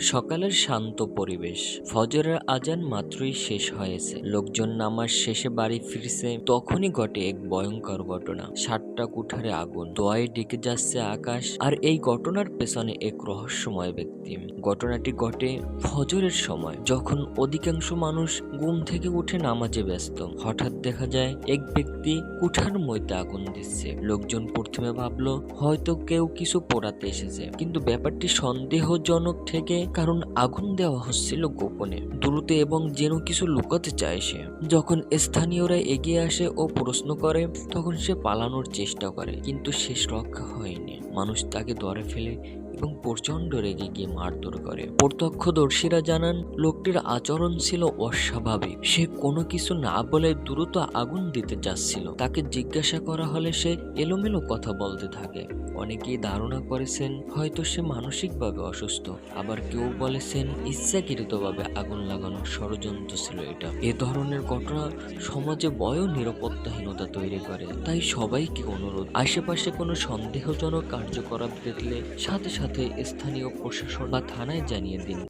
সকালের শান্ত পরিবেশ। ফজরের আজান মাত্রই শেষ হয়েছে। লোকজন নামাজ শেষে বাড়ি ফিরছে। তখনই ঘটে এক ভয়ঙ্কর ঘটনা। সাতটা কুঠারে আগুন। দোয়ায় ডেকে যাচ্ছে আকাশ। আর এই ঘটনার পেছনে এক রহস্যময় ব্যক্তি। ঘটনাটি ঘটে ফজরের সময়। যখন অধিকাংশ মানুষ ঘুম থেকে উঠে নামাজে ব্যস্ত। হঠাৎ দেখা যায়, এক ব্যক্তি কুঠার মধ্যে আগুন দিচ্ছে। লোকজন প্রথমে ভাবলো, হয়তো কেউ কিছু পোড়াতে এসেছে। কিন্তু ব্যাপারটি সন্দেহজনক থেকে কারণ আগুন দেওয়া হচ্ছিল গোপনে। দ্রুত এবং যেন কিছু লুকাতে চায় সে। যখন স্থানীয়রা এগিয়ে আসে ও প্রশ্ন করে, তখন সে পালানোর চেষ্টা করে, কিন্তু শেষ রক্ষা হয়নি। মানুষ তাকে ধরে ফেলে এবং প্রচণ্ড রেগে গিয়ে মারধর করে। প্রত্যক্ষদর্শীরা জানান, লোকটির আচরণ ছিল অস্বাভাবিক। সে কোনো কিছু না বলে দ্রুত আগুন দিতে যাচ্ছিল। তাকে জিজ্ঞাসা করা হলে সে এলোমেলো কথা বলতে থাকে। অনেকেই ধারণা করেছেন, হয়তো সে মানসিকভাবে অসুস্থ। আবার কেউ বলেছেন, ইচ্ছাকৃতভাবে আগুন লাগানোর ষড়যন্ত্র ছিল এটা। এ ধরনের ঘটনা সমাজে বয় নিরাপত্তাহীনতা তৈরি করে। তাই সবাইকে অনুরোধ, আশেপাশে কোনো সন্দেহজনক কার্যকলাপ দেখলে সাথে সাথে সাথে স্থানীয় প্রশাসন বা থানায় জানিয়ে দিন।